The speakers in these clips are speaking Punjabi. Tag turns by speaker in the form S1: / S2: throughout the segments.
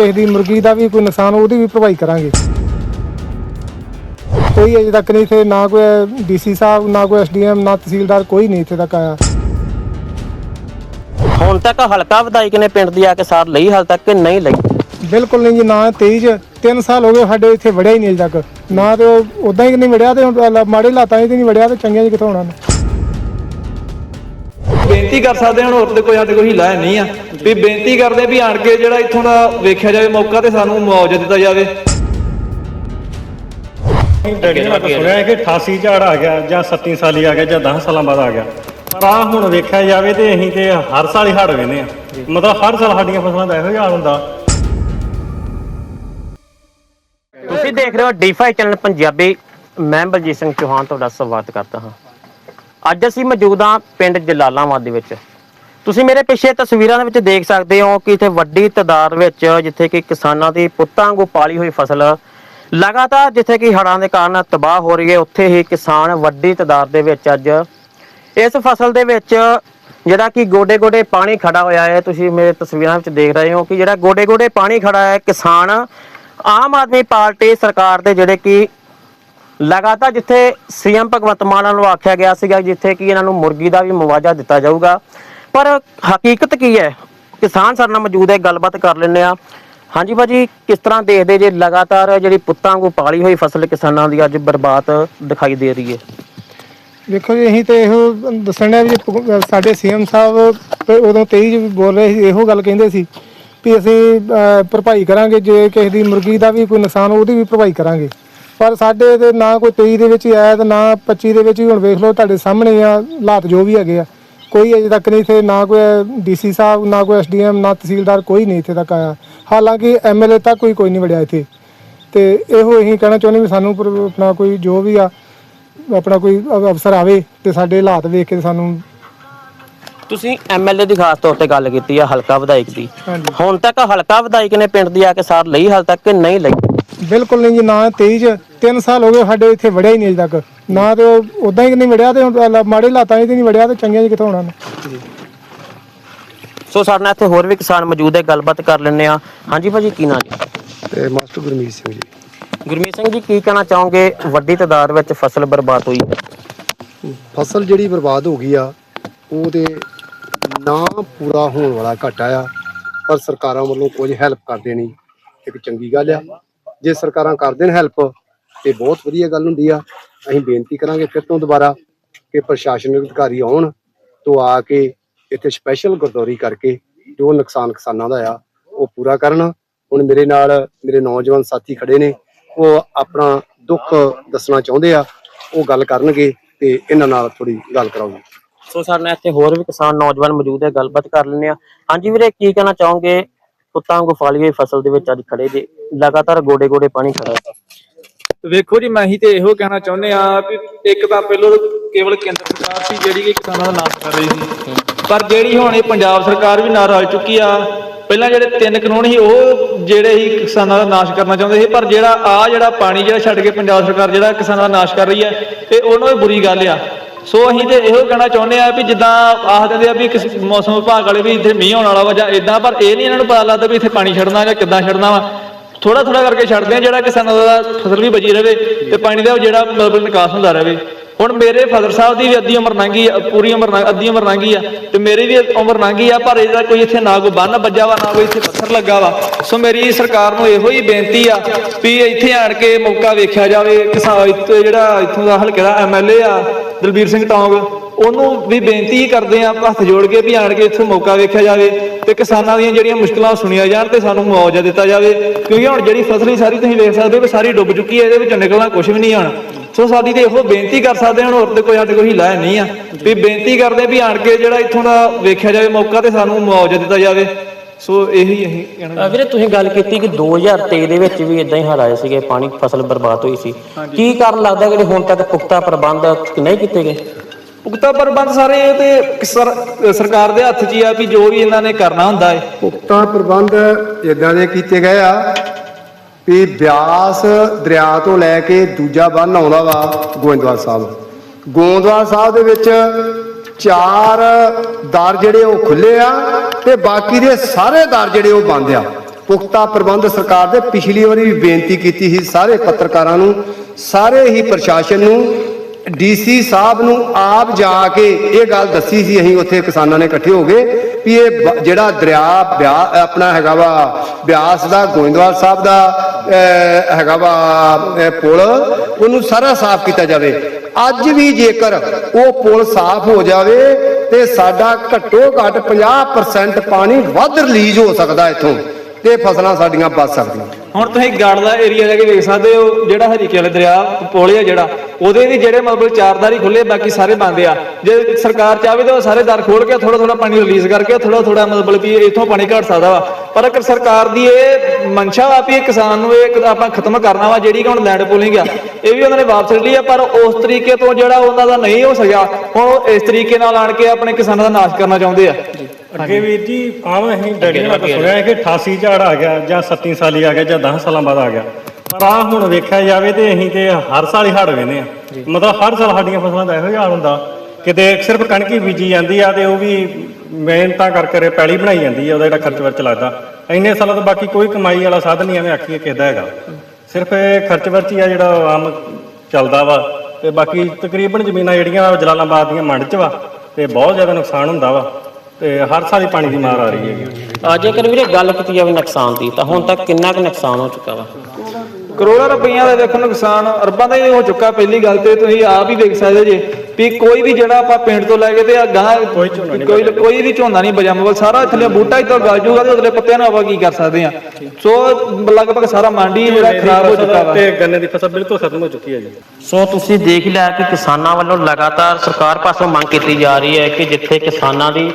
S1: ਕਿਸੇ ਦੀ ਮੁਰਗੀ ਦਾ ਵੀ ਕੋਈ ਨੁਕਸਾਨ ਉਹਦੀ ਵੀ ਭਰਪਾਈ ਕਰਾਂਗੇ। ਕੋਈ ਅਜੇ ਤੱਕ ਨਹੀਂ ਇੱਥੇ ਨਾ ਕੋਈ ਡੀਸੀ ਸਾਹਿਬ ਨਾ ਕੋਈ ਐਸਡੀਐਮ ਨਾ ਤਹਿਸੀਲਦਾਰ ਕੋਈ ਨਹੀਂ ਇੱਥੇ ਤੱਕ ਆਇਆ।
S2: ਹੁਣ ਤੱਕ ਹਲਕਾ ਵਿਧਾਇਕ ਨੇ ਪਿੰਡ ਦੀ ਆ ਕੇ ਸਾਰ ਲਈ ਹਾਲ ਤੱਕ ਨਹੀਂ ਲਈ।
S1: ਬਿਲਕੁਲ ਨਹੀਂ ਜੀ ਨਾ 23 ਚ 3 ਸਾਲ ਹੋ ਗਏ ਸਾਡੇ ਇੱਥੇ ਵੜਿਆ ਹੀ ਨਹੀਂ ਅਜੇ ਤੱਕ। ਨਾ ਤੇ ਉਦਾਂ ਹੀ ਨਹੀਂ ਵੜਿਆ ਤੇ ਹੁਣ ਮਾੜੇ ਹਾਲਾਤਾਂ 'ਚ ਨਹੀਂ ਵੜਿਆ ਤੇ ਚੰਗਿਆਂ 'ਚ ਕਿੱਥੋਂ ਹੋਣਾ ਨੇ
S3: ਬੇਨਤੀ ਕਰ ਸਕਦੇ ਹਾਂ ਹੁਣ ਹੋਰ ਤੇ ਕੋਈ ਸਾਡੇ ਕੋਲ ਹੀਲਾ ਹੈ ਨਹੀਂ ਆ। ਵੀ ਬੇਨਤੀ ਕਰਦੇ ਵੀ ਆਣ ਕੇ ਜਿਹੜਾ ਇੱਥੋਂ ਦਾ ਵੇਖਿਆ ਜਾਵੇ ਮੌਕਾ ਤੇ ਸਾਨੂੰ ਮੁਆਵਜ਼ਾ ਦਿੱਤਾ ਜਾਵੇ।
S4: ਡੈਡੀ ਨੇ ਮੈਂ ਤਾਂ ਸੁਣਿਆ ਹੈ ਕਿ 88 ਝਾੜ ਆ ਗਿਆ ਜਾਂ 37 ਸਾਲੀ ਆ ਗਿਆ ਜਾਂ 10 ਸਾਲਾਂ ਬਾਅਦ ਆ ਗਿਆ। ਪਰ ਆ ਹੁਣ ਵੇਖਿਆ ਜਾਵੇ ਤੇ ਅਸੀਂ ਤੇ ਹਰ ਸਾਲ ਹੀ ਹੜ ਵੇਨੇ ਆ। ਮਤਲਬ ਹਰ ਸਾਲ ਸਾਡੀਆਂ ਫਸਲਾਂ ਦਾ ਇਹੋ ਜਿਹਾ ਹਾਲ ਹੁੰਦਾ।
S2: ਤੁਸੀਂ ਦੇਖ ਰਹੇ ਹੋ ਡੀਫਾਈ ਚੈਨਲ ਪੰਜਾਬੀ। ਮੈਂ ਬਲਜੀਤ ਸਿੰਘ ਚੌਹਾਨ ਤੁਹਾਡਾ ਸਵਾਗਤ ਕਰਦਾ ਹਾਂ। ਅੱਜ ਅਸੀਂ ਮੌਜੂਦ ਹਾਂ ਪਿੰਡ ਜਲਾਲਾਬਾਦ ਦੇ ਵਿੱਚ। ਤੁਸੀਂ ਮੇਰੇ ਪਿੱਛੇ ਤਸਵੀਰਾਂ ਦੇ ਵਿੱਚ ਦੇਖ ਸਕਦੇ ਹੋ ਕਿ ਇੱਥੇ ਵੱਡੀ ਤਾਦਾਦ ਵਿੱਚ ਜਿੱਥੇ ਕਿ ਕਿਸਾਨਾਂ ਦੀ ਪੁੱਤਾਂ ਵਾਂਗੂ ਪਾਲੀ ਹੋਈ ਫਸਲ ਲਗਾਤਾਰ ਜਿੱਥੇ ਕਿ ਹੜ੍ਹਾਂ ਦੇ ਕਾਰਨ ਤਬਾਹ ਹੋ ਰਹੀ ਹੈ, ਉੱਥੇ ਹੀ ਕਿਸਾਨ ਵੱਡੀ ਤਾਦਾਦ ਦੇ ਵਿੱਚ ਅੱਜ ਇਸ ਫਸਲ ਦੇ ਵਿੱਚ ਜਿਹੜਾ ਕਿ ਗੋਡੇ ਗੋਡੇ ਪਾਣੀ ਖੜਾ ਹੋਇਆ ਹੈ। ਤੁਸੀਂ ਮੇਰੇ ਤਸਵੀਰਾਂ ਵਿੱਚ ਦੇਖ ਰਹੇ ਹੋ ਕਿ ਜਿਹੜਾ ਗੋਡੇ ਗੋਡੇ ਪਾਣੀ ਖੜਾ ਹੈ, ਕਿਸਾਨ ਆਮ ਆਦਮੀ ਪਾਰਟੀ ਸਰਕਾਰ ਦੇ ਜਿਹੜੇ ਕਿ ਲਗਾਤਾਰ ਜਿੱਥੇ ਸੀਐਮ ਭਗਵੰਤ ਮਾਨ ਨੂੰ ਆਖਿਆ ਗਿਆ ਸੀਗਾ ਜਿੱਥੇ ਕਿ ਇਹਨਾਂ ਨੂੰ ਮੁਰਗੀ ਦਾ ਵੀ ਮੁਆਵਜ਼ਾ ਦਿੱਤਾ ਜਾਊਗਾ। ਪਰ ਹਕੀਕਤ ਕੀ ਹੈ? ਕਿਸਾਨ ਸਾਡੇ ਨਾਲ ਮੌਜੂਦ ਹੈ, ਗੱਲਬਾਤ ਕਰ ਲੈਂਦੇ ਆ ਹਾਂਜੀ ਭਾਜੀ, ਕਿਸ ਤਰ੍ਹਾਂ ਦੇਖਦੇ ਜੇ ਲਗਾਤਾਰ ਜਿਹੜੀ ਪੁੱਤਾਂ ਵਾਂਗੂ ਪਾਲੀ ਹੋਈ ਫਸਲ ਕਿਸਾਨਾਂ ਦੀ ਅੱਜ ਬਰਬਾਦ ਦਿਖਾਈ ਦੇ ਰਹੀ ਹੈ?
S1: ਵੇਖੋ ਜੀ, ਅਸੀਂ ਤੇ ਇਹੋ ਦੱਸਣਾ ਵੀ ਭਗ- ਸਾਡੇ ਸੀਐਮ ਸਾਹਿਬ ਉਦੋਂ 23 ਚ ਬੋਲ ਰਹੇ ਸੀ, ਇਹੋ ਗੱਲ ਕਹਿੰਦੇ ਸੀ ਵੀ ਅਸੀਂ ਭਰਪਾਈ ਕਰਾਂਗੇ, ਜੇ ਕਿਸੇ ਦੀ ਮੁਰਗੀ ਦਾ ਵੀ ਕੋਈ ਨੁਕਸਾਨ ਉਹਦੀ ਵੀ ਭਰਪਾਈ ਕਰਾਂਗੇ। ਪਰ ਸਾਡੇ ਤੇ ਨਾ ਕੋਈ 23 ਦੇ ਵਿੱਚ ਹੀ ਆਇਆ ਤੇ ਨਾ 25 ਦੇ ਵਿੱਚ ਹੀ ਹੁਣ ਵੇਖ ਲਓ ਤੁਹਾਡੇ ਸਾਹਮਣੇ ਆ ਹਾਲਾਤ ਜੋ ਵੀ ਹੈਗੇ ਆ। ਕੋਈ ਅਜੇ ਤੱਕ ਨਹੀਂ ਇੱਥੇ ਨਾ ਕੋਈ ਡੀਸੀ ਸਾਹਿਬ ਨਾ ਕੋਈ ਐਸਡੀਐਮ ਨਾ ਤਹਿਸੀਲਦਾਰ ਕੋਈ ਨਹੀਂ ਇੱਥੇ ਤੱਕ ਆਇਆ। ਹਾਲਾਂਕਿ ਐਮਐਲਏ ਤੱਕ ਕੋਈ ਕੋਈ ਨਹੀਂ ਵੜਿਆ ਇੱਥੇ। ਤੇ ਇਹੋ ਅਸੀਂ ਕਹਿਣਾ ਚਾਹੁੰਦੇ ਵੀ ਸਾਨੂੰ ਆਪਣਾ ਕੋਈ ਜੋ ਵੀ ਆ ਆਪਣਾ ਕੋਈ ਅਫਸਰ ਆਵੇ ਤੇ ਸਾਡੇ ਹਾਲਾਤ ਵੇਖ ਕੇ ਸਾਨੂੰ
S2: ਤੁਸੀਂ ਐਮਐਲਏ ਦੀ ਖਾਸ ਤੌਰ ਤੇ ਗੱਲ ਕੀਤੀ ਆ ਹਲਕਾ ਵਿਧਾਇਕ ਦੀ। ਹੁਣ ਤੱਕ ਹਲਕਾ ਵਿਧਾਇਕ ਨੇ ਪਿੰਡ ਦੀ ਆ ਕੇ ਸਾਰ ਲਈ ਹਾਲ ਤੱਕ ਨਹੀਂ ਲਈ?
S1: ਬਿਲਕੁਲ ਨਹੀਂ ਜੀ ਨਾ 23 ਚ 3 ਸਾਲ ਹੋ ਗਏ ਸਾਡੇ ਇੱਥੇ ਵੜਿਆ ਹੀ ਨਹੀਂ ਅਜੇ ਤੱਕ। ਨਾ ਤੇ ਉਦਾਂ ਹੀ ਨਹੀਂ ਵੜਿਆ ਤੇ ਹੁਣ ਲ- ਮਾੜੇ ਹਾਲਾਤਾਂ 'ਚ ਤੇ ਨਹੀਂ ਵੜਿਆ ਤੇ ਚੰਗਿਆਂ 'ਚ ਕਿੱਥੋਂ ਹੋਣਾ ਨੇ
S2: ਸੋ ਸਾਡੇ ਨਾਲ ਇੱਥੇ ਹੋਰ ਵੀ ਕਿਸਾਨ ਮੌਜੂਦ ਹੈ ਗੱਲਬਾਤ ਕਰ ਲੈਂਦੇ ਆ ਹਾਂਜੀ ਭਾਜੀ ਕੀ ਨਾਂ ਜੀ?
S5: ਤੇ ਮਾਸਟਰ ਗੁਰਮੀਤ ਸਿੰਘ ਜੀ।
S2: ਗੁਰਮੀਤ ਸਿੰਘ ਜੀ ਕੀ ਕਹਿਣਾ ਚਾਹੋਗੇ? ਵੱਡੀ ਤਾਦਾਦ ਵਿੱਚ ਫਸਲ ਬਰਬਾਦ ਹੋਈ। ਹੈ
S5: ਫਸਲ ਜਿਹੜੀ ਬਰਬਾਦ ਹੋ ਗਈ ਆ ਉਹ ਤੇ ਨਾ ਪੂਰਾ ਹੋਣ ਵਾਲਾ ਘਾਟਾ ਆ ਪਰ ਸਰਕਾਰਾਂ ਵੱਲੋਂ ਕੁਝ ਹੈਲਪ ਕਰ ਦੇਣੀ ਇੱਕ ਚੰਗੀ ਗੱਲ ਆ। ਜੇ ਸਰਕਾਰਾਂ ਕਰ ਦੇਣ ਹੈਲਪ ਤੇ ਬਹੁਤ ਵਧੀਆ ਗੱਲ ਹੁੰਦੀ ਆ। ਅਸੀਂ ਬੇਨਤੀ ਕਰਾਂਗੇ ਫਿਰ ਤੋਂ ਦੁਬਾਰਾ ਕਿ ਪ੍ਰਸ਼ਾਸਨਿਕ ਅਧਿਕਾਰੀ ਆਉਣ, ਤੋਂ ਆ ਕੇ ਇੱਥੇ ਸਪੈਸ਼ਲ ਗੁਰਦੌਰੀ ਕਰਕੇ ਜੋ ਨੁਕਸਾਨ ਕਿਸਾਨਾਂ ਦਾ ਆ, ਉਹ ਪੂਰਾ ਕਰਨ। ਹੁਣ ਮੇਰੇ ਨਾਲ ਮੇਰੇ ਨੌਜਵਾਨ ਸਾਥੀ ਖੜੇ ਨੇ, ਉਹ ਆਪਣਾ ਦੁੱਖ ਦੱਸਣਾ ਚਾਹੁੰਦੇ ਆ, ਉਹ ਗੱਲ ਕਰਨਗੇ ਤੇ ਇਹਨਾਂ ਨਾਲ ਥੋੜੀ ਗੱਲ ਕਰਾਉਂਗੇ
S2: ਸੋ ਸਾਡੇ ਨਾਲ ਇੱਥੇ ਹੋਰ ਵੀ ਕਿਸਾਨ ਨੌਜਵਾਨ ਮੌਜੂਦ ਹੈ, ਗੱਲਬਾਤ ਕਰ ਲੈਂਦੇ ਆ ਹਾਂਜੀ ਵੀਰੇ, ਕੀ ਕਹਿਣਾ ਚਾਹੋਗੇ? ਪੁੱਤਾਂ ਗੁਫਾਲੀਏ ਫਸਲ ਦੇ ਵਿੱਚ ਅੱਜ ਖੜੇ ਜੇ। ਲਗਾਤਾਰ ਗੋਡੇ ਗੋਡੇ ਪਾਣੀ ਖੜਾ ਹੈ।
S3: ਵੇਖੋ ਜੀ, ਮੈਂ ਹੀ ਤੇ ਇਹੋ ਕਹਿਣਾ ਚਾਹੁੰਦੇ ਆ ਵੀ ਇੱਕ ਤਾਂ ਪਹਿਲਾਂ ਕੇਵਲ ਕੇਂਦਰ ਸਰਕਾਰ ਸੀ ਜਿਹੜੀ ਕਿ ਕਿਸਾਨਾਂ ਦਾ ਨਾਸ਼ ਕਰ ਰਹੀ ਸੀ। ਪਰ ਜਿਹੜੀ ਹੁਣ ਇਹ ਪੰਜਾਬ ਸਰਕਾਰ ਵੀ ਨਾਲ ਰਲ ਚੁੱਕੀ ਆ, ਪਹਿਲਾਂ ਜਿਹੜੇ ਤਿੰਨ ਕਾਨੂੰਨ ਸੀ, ਉਹ ਜਿਹੜੇ ਹੀ ਕਿਸਾਨਾਂ ਦਾ ਨਾਸ਼ ਕਰਨਾ ਚਾਹੁੰਦੇ ਸੀ, ਪਰ ਜਿਹੜਾ ਆ ਜਿਹੜਾ ਪਾਣੀ ਜਿਹੜਾ ਛੱਡ ਕੇ ਪੰਜਾਬ ਸਰਕਾਰ ਜਿਹੜਾ ਕਿਸਾਨਾਂ ਦਾ ਨਾਸ਼ ਕਰ ਰਹੀ ਹੈ, ਤੇ ਉਹਨੂੰ ਵੀ ਬੁਰੀ ਗੱਲ ਆ। ਸੋ ਅਸੀਂ ਤੇ ਇਹੋ ਕਹਿਣਾ ਚਾਹੁੰਦੇ ਆ ਵੀ ਜਿੱਦਾਂ ਆਖਦੇ ਆ ਵੀ ਕਿਸ ਮੌਸਮ ਵਿਭਾਗ ਵਾਲੇ ਵੀ ਇੱਥੇ ਮੀਂਹ ਆਉਣ ਵਾਲਾ ਵਾ ਜਾਂ ਇਦਾਂ ਪਰ ਇਹ ਨਹੀਂ ਇਹਨਾਂ ਨੂੰ ਪਤਾ ਲੱਗਦਾ ਵੀ ਇੱਥੇ ਪਾਣੀ ਛੱਡਣਾ ਜਾਂ ਕਿੱਦਾਂ ਛੱਡਣਾ ਵਾ। ਥੋੜਾ ਥੋੜਾ ਕਰਕੇ ਛੱਡਦੇ ਆ ਜਿਹੜਾ ਕਿਸਾਨਾਂ ਦਾ ਫਸਲ ਵੀ ਬਚੀ ਰਹੇ ਤੇ ਪਾਣੀ ਦਾ ਜਿਹੜਾ ਮਤਲਬ ਨਿਕਾਸ ਹੁੰਦਾ ਰਹੇ ਹੁਣ ਮੇਰੇ ਫਾਦਰ ਸਾਹਿਬ ਦੀ ਵੀ ਅੱਧੀ ਉਮਰ ਲੰਘੀ ਆ, ਪੂਰੀ ਉਮਰ ਅੱਧੀ ਉਮਰ ਲੰਘੀ ਆ ਤੇ ਮੇਰੀ ਵੀ ਉਮਰ ਲੰਘੀ ਆ, ਪਰ ਇਹਦਾ ਕੋਈ ਇੱਥੇ ਨਾ ਕੋਈ ਬੰਨ ਵੱਜਾ ਵਾ, ਨਾ ਕੋਈ ਇੱਥੇ ਪੱਥਰ ਲੱਗਾ ਵਾ। ਸੋ ਮੇਰੀ ਸਰਕਾਰ ਨੂੰ ਇਹੋ ਹੀ ਬੇਨਤੀ ਆ ਵੀ ਇੱਥੇ ਆਣ ਕੇ ਮੌਕਾ ਵੇਖਿਆ ਜਾਵੇ। ਕਿਸਾਨ ਜਿਹੜਾ, ਇੱਥੋਂ ਦਾ ਹਲਕੇ ਦਾ ਐਮਐਲਏ ਆ, ਦਲਬੀਰ ਸਿੰਘ ਟੌਂਗ। ਉਹਨੂੰ ਵੀ ਬੇਨਤੀ ਕਰਦੇ ਆ ਹੱਥ ਜੋੜ ਕੇ ਵੀ ਆਣ ਕੇ ਇੱਥੇ ਮੌਕਾ ਵੇਖਿਆ ਜਾਵੇ ਤੇ ਕਿਸਾਨਾਂ ਦੀਆਂ ਜਿਹੜੀਆਂ ਮੁਸ਼ਕਲਾਂ ਸੁਣੀਆਂ ਜਾਣ ਤੇ ਸਾਨੂੰ ਮੁਆਵਜ਼ਾ ਦਿੱਤਾ ਜਾਵੇ ਕਿਉਂਕਿ ਹੁਣ ਜਿਹੜੀ ਫਸਲ ਹੀ ਸਾਰੀ ਤੁਸੀਂ ਵੇਖ ਸਕਦੇ ਹੋ ਵੀ ਸਾਰੀ ਡੁੱਬ ਚੁੱਕੀ ਹੈ ਇਹਦੇ ਵਿੱਚੋਂ ਨਿਕਲਣਾ ਕੁਝ ਵੀ ਨਹੀਂ ਆਣ ਸੋ ਸਾਡੀ ਤੇ ਇਹੋ ਬੇਨਤੀ ਕਰ ਸਕਦੇ ਹਾਂ ਹੋਰ ਤੇ ਕੋਈ ਸਾਡੇ ਕੋਲ ਹੀਲਾ ਨਹੀਂ ਆ। ਵੀ ਬੇਨਤੀ ਕਰਦੇ ਵੀ ਆਣ ਕੇ ਜਿਹੜਾ ਇੱਥੋਂ ਦਾ ਵੇਖਿਆ ਜਾਵੇ ਮੌਕਾ ਤੇ ਸਾਨੂੰ ਮੁਆਵਜ਼ਾ ਦਿੱਤਾ ਜਾਵੇ। ਸੋ ਇਹੀ ਅਸੀਂ ਕਹਿਣਾ
S2: ਵੀਰੇ ਤੁਸੀਂ ਗੱਲ ਕੀਤੀ ਕਿ 2023 ਦੇ ਵਿੱਚ ਵੀ ਇਦਾਂ ਹੀ ਹਾਲ ਆਏ ਸੀਗੇ ਪਾਣੀ ਫਸਲ ਬਰਬਾਦ ਹੋਈ ਸੀ। ਕੀ ਕਾਰਨ ਲੱਗਦਾ ਕਿ ਹੁਣ ਤੱਕ ਪੁਖਤਾ ਪ੍ਰਬੰਧ ਨਹੀਂ ਕੀਤੇ ਗਏ?
S3: ਪੁਖਤਾ ਪ੍ਰਬੰਧ ਸਾਰੇ ਇਹ ਤੇ ਸਰ- ਸਰਕਾਰ ਦੇ ਹੱਥ 'ਚ ਹੀ ਆ ਵੀ ਜੋ ਵੀ ਇਹਨਾਂ ਨੇ ਕਰਨਾ ਹੁੰਦਾ ਹੈ
S5: ਪੁਖਤਾ ਪ੍ਰਬੰਧ ਇਦਾਂ ਦੇ ਕੀਤੇ ਗਏ ਆ ਵੀ ਬਿਆਸ ਦਰਿਆ ਤੋਂ ਲੈ ਕੇ ਦੂਜਾ ਬੰਨ ਆਉਂਦਾ ਵਾ ਗੋਇੰਦਵਾਲ ਸਾਹਿਬ। ਗੋਇੰਦਵਾਲ ਸਾਹਿਬ ਦੇ ਵਿੱਚ ਚਾਰ ਦਰ ਜਿਹੜੇ ਉਹ ਖੁੱਲੇ ਆ ਤੇ ਬਾਕੀ ਦੇ ਸਾਰੇ ਦਰ ਜਿਹੜੇ ਉਹ ਬੰਦ ਆ। ਪੁਖਤਾ ਪ੍ਰਬੰਧ ਸਰਕਾਰ ਦੇ ਪਿਛਲੀ ਵਾਰੀ ਵੀ ਬੇਨਤੀ ਕੀਤੀ ਸੀ ਸਾਰੇ ਪੱਤਰਕਾਰਾਂ ਨੂੰ, ਸਾਰੇ ਹੀ ਪ੍ਰਸ਼ਾਸਨ ਨੂੰ ਡੀਸੀ ਸਾਹਿਬ ਨੂੰ ਆਪ ਜਾ ਕੇ ਇਹ ਗੱਲ ਦੱਸੀ ਸੀ, ਅਸੀਂ ਉੱਥੇ ਕਿਸਾਨਾਂ ਨੇ ਇਕੱਠੇ ਹੋ ਗਏ ਵੀ ਇਹ ਬ- ਜਿਹੜਾ ਦਰਿਆ ਬਿਆ- ਆਪਣਾ ਹੈਗਾ ਵਾ ਬਿਆਸ ਦਾ, ਗੋਇੰਦਵਾਲ ਸਾਹਿਬ ਦਾ ਹੈਗਾ ਵਾ ਪੁਲ, ਉਹਨੂੰ ਸਾਰਾ ਸਾਫ਼ ਕੀਤਾ ਜਾਵੇ। ਅੱਜ ਵੀ ਜੇਕਰ ਉਹ ਪੁਲ ਸਾਫ਼ ਹੋ ਜਾਵੇ ਤੇ ਸਾਡਾ ਘੱਟੋ ਘੱਟ 50% ਪਾਣੀ ਵੱਧ ਰਿਲੀਜ਼ ਹੋ ਸਕਦਾ ਇੱਥੋਂ। ਤੇ ਫਸਲਾਂ ਸਾਡੀਆਂ ਬਚ ਸਕਦੀਆਂ।
S3: ਹੁਣ ਤੁਸੀਂ ਗੜ ਦਾ ਏਰੀਆ ਜਾ ਕੇ ਵੇਖ ਸਕਦੇ ਹੋ ਜਿਹੜਾ ਹਰੀਕੇ ਵਾਲੇ ਦਰਿਆ ਪੁਲ ਆ ਜਿਹੜਾ ਉਹਦੇ ਵੀ ਜਿਹੜੇ ਮਤਲਬ ਚਾਰਦਾਰੀ ਖੁੱਲੇ ਬਾਕੀ ਸਾਰੇ ਬੰਦ ਆ। ਜੇ ਸਰਕਾਰ ਚਾਹੇ ਤਾਂ ਉਹ ਸਾਰੇ ਦਰ ਖੋਲ ਕੇ ਥੋੜਾ ਥੋੜਾ ਪਾਣੀ ਰਿਲੀਜ਼ ਕਰਕੇ ਥੋੜਾ ਥੋੜਾ ਮਤਲਬ ਵੀ ਇੱਥੋਂ ਪਾਣੀ ਘਟ ਸਕਦਾ ਵਾ। ਪਰ ਅਗਰ ਸਰਕਾਰ ਦੀ ਇਹ ਮਨਸ਼ਾ ਵਾ ਵੀ ਕਿਸਾਨ ਨੂੰ ਇਹ ਆਪਾਂ ਖਤਮ ਕਰਨਾ ਵਾ ਜਿਹੜੀ ਕਿ ਹੁਣ ਲੈਂਡ ਪੂਲਿੰਗ ਆ ਇਹ ਵੀ ਉਹਨਾਂ ਨੇ ਵਾਪਸ ਲਈ ਆ ਪਰ ਉਸ ਤਰੀਕੇ ਤੋਂ ਜਿਹੜਾ ਉਹਨਾਂ ਦਾ ਨਹੀਂ ਹੋ ਸਕਿਆ ਹੁਣ ਉਹ ਇਸ ਤਰੀਕੇ ਨਾਲ ਆਣ ਕੇ ਆਪਣੇ ਕਿਸਾਨਾਂ ਦਾ ਨਾਸ਼ ਕਰਨਾ ਚਾਹੁੰਦੇ ਆ।
S4: ਅੱਗੇ ਵੀਰ ਜੀ ਆਮ ਅਸੀਂ ਡੈਡੀ ਨਾਲ ਸੁਣਿਆ ਹੈ ਕਿ 88 ਝਾੜ ਆ ਗਿਆ ਜਾਂ 37 ਸਾਲੀ ਆ ਗਿਆ ਜਾਂ 10 ਸਾਲਾਂ ਬਾਅਦ ਆ ਗਿਆ। ਪਰ ਆ ਹੁਣ ਵੇਖਿਆ ਜਾਵੇ ਤੇ ਅਸੀਂ ਤੇ ਹਰ ਸਾਲ ਹੀ ਹੜ ਵੇਨੇ ਆ ਮਤਲਬ ਹਰ ਸਾਲ ਸਾਡੀਆਂ ਫਸਲਾਂ ਦਾ ਇਹੋ ਹੀ ਹਾਲ ਹੁੰਦਾ। ਕਿਤੇ ਸਿਰਫ ਕਣਕ ਹੀ ਬੀਜੀ ਜਾਂਦੀ ਆ ਤੇ ਉਹ ਵੀ ਮਿਹਨਤਾਂ ਕਰਕੇ ਰੇ ਪੈਲੀ ਬਣਾਈ ਜਾਂਦੀ ਆ ਉਹਦਾ ਜਿਹੜਾ ਖਰਚ ਵਰਚ ਲੱਗਦਾ। ਇੰਨੇ ਸਾਲਾਂ ਤੋਂ ਬਾਕੀ ਕੋਈ ਕਮਾਈ ਵਾਲਾ ਸਾਧਨ ਨਹੀਂ ਐਵੇਂ ਆਖੀਏ ਕਿਸਦਾ ਹੈਗਾ। ਸਿਰਫ ਇਹ ਖਰਚ ਵਰਚ ਹੀ ਆ ਜਿਹੜਾ ਆਮ ਚੱਲਦਾ ਵਾ ਤੇ ਬਾਕੀ ਤਕਰੀਬਨ ਜ਼ਮੀਨਾਂ ਜਿਹੜੀਆਂ ਜਲਾਲਾਬਾਦ ਦੀਆਂ ਮੰਡ 'ਚ ਵਾ ਤੇ ਬਹੁਤ ਜ਼ਿਆਦਾ ਨੁਕਸਾਨ ਹੁੰਦਾ ਵਾ। ਤੇ ਹਰ ਸਾਲ ਹੀ ਪਾਣੀ ਦੀ ਮਾਰ ਆ ਰਹੀ ਹੈਗੀ
S2: ਅਹ ਜੇਕਰ ਵੀਰੇ ਗੱਲ ਕੀਤੀ ਜਾਵੇ ਨੁਕਸਾਨ ਦੀ ਤਾਂ ਹੁਣ ਤੱਕ ਕਿੰਨਾ ਕੁ ਨੁਕਸਾਨ ਹੋ ਚੁੱਕਾ ਵਾ?
S3: ਕਰੋੜਾਂ ਰੁਪਈਆ ਦਾ ਦੇਖੋ ਨੁਕਸਾਨ ਅਰਬਾਂ ਦਾ ਹੀ ਹੋ ਚੁੱਕਾ ਪਹਿਲੀ ਗੱਲ ਤੇ ਤੁਸੀਂ ਆਪ ਹੀ ਵੇਖ ਸਕਦੇ ਜੇ ਵੀ ਕੋਈ ਵੀ ਜਿਹੜਾ ਆਪਾਂ ਪਿੰਡ ਤੋਂ ਲੈ ਕੇ ਤੇ ਗਾਂ ਕੋਈ ਕੋਈ ਕੋਈ ਵੀ ਝੋਨਾ ਨਹੀਂ ਬਜਾ ਮਤਲਬ ਸਾਰਾ ਥੱਲੇ ਬੂਟਾ ਹੀ ਤਾਂ ਗਲ ਜੂਗਾ ਤੇ ਉਹਦੇ ਪੱਤਿਆਂ ਨੂੰ ਆਪਾਂ ਕੀ ਕਰ ਸਕਦੇ ਆ ਸੋ ਲਗਭਗ ਸਾਰਾ ਮੰਡੀ ਜਿਹੜਾ ਖਰਾਬ ਹੋ ਚੁੱਕਾ ਵਾ।
S4: ਤੇ ਗੰਨੇ ਦੀ ਫਸਲ ਬਿਲਕੁਲ ਖਤਮ ਹੋ ਚੁੱਕੀ ਹੈ ਜੀ।
S2: ਸੋ ਤੁਸੀਂ ਦੇਖ ਲਿਆ ਕਿ ਕਿਸਾਨਾਂ ਵੱਲੋਂ ਲਗਾਤਾਰ ਸਰਕਾਰ ਪਾਸੋਂ ਮੰਗ ਕੀਤੀ ਜਾ ਰਹੀ ਹੈ ਕਿ ਜਿੱਥੇ ਕਿਸਾਨਾਂ ਦੀ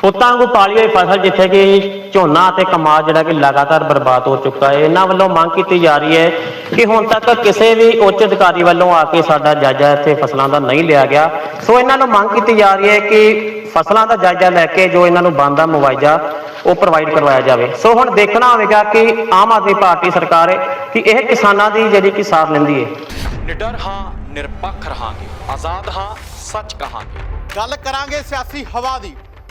S2: ਪੁੱਤਾਂ ਨੂੰ ਪਾਲੀ ਹੋਈ ਫਸਲ ਜਿੱਥੇ ਕਿ ਝੋਨਾ ਅਤੇ ਕਮਾਦ ਜਿਹੜਾ ਕਿ ਲਗਾਤਾਰ ਬਰਬਾਦ ਹੋ ਚੁੱਕਾ ਹੈ। ਇਹਨਾਂ ਵੱਲੋਂ ਮੰਗ ਕੀਤੀ ਜਾ ਰਹੀ ਹੈ ਕਿ ਹੁਣ ਤੱਕ ਕਿਸੇ ਵੀ ਉੱਚ ਅਧਿਕਾਰੀ ਵੱਲੋਂ ਆ ਕੇ ਸਾਡਾ ਜਾਇਜ਼ਾ ਇੱਥੇ ਫਸਲਾਂ ਦਾ ਨਹੀਂ ਲਿਆ ਗਿਆ। ਸੋ ਇਹਨਾਂ ਨੂੰ ਮੰਗ ਕੀਤੀ ਜਾ ਰਹੀ ਹੈ ਕਿ ਫਸਲਾਂ ਦਾ ਜਾਇਜ਼ਾ ਲੈ ਕੇ ਜੋ ਇਹਨਾਂ ਨੂੰ ਬਣਦਾ ਮੁਆਵਜ਼ਾ ਉਹ ਪ੍ਰੋਵਾਈਡ ਕਰਵਾਇਆ ਜਾਵੇ। ਸੋ ਹੁਣ ਦੇਖਣਾ ਹੋਵੇਗਾ ਕਿ ਆਮ ਆਦਮੀ ਪਾਰਟੀ ਸਰਕਾਰ ਹੈ ਕਿ ਇਹ ਕਿਸਾਨਾਂ ਦੀ ਜਿਹੜੀ ਕਿ ਸਾਥ ਲੈਂਦੀ ਹੈ।
S6: ਨਿਡਰ ਹਾਂ ਨਿਰਪੱਖ ਰਹਾਂਗੇ। ਆਜ਼ਾਦ ਹਾਂ ਸੱਚ ਕਹਾਂਗੇ।
S7: ਗੱਲ ਕਰਾਂਗੇ ਸਿਆਸੀ ਹਵਾ ਦੀ।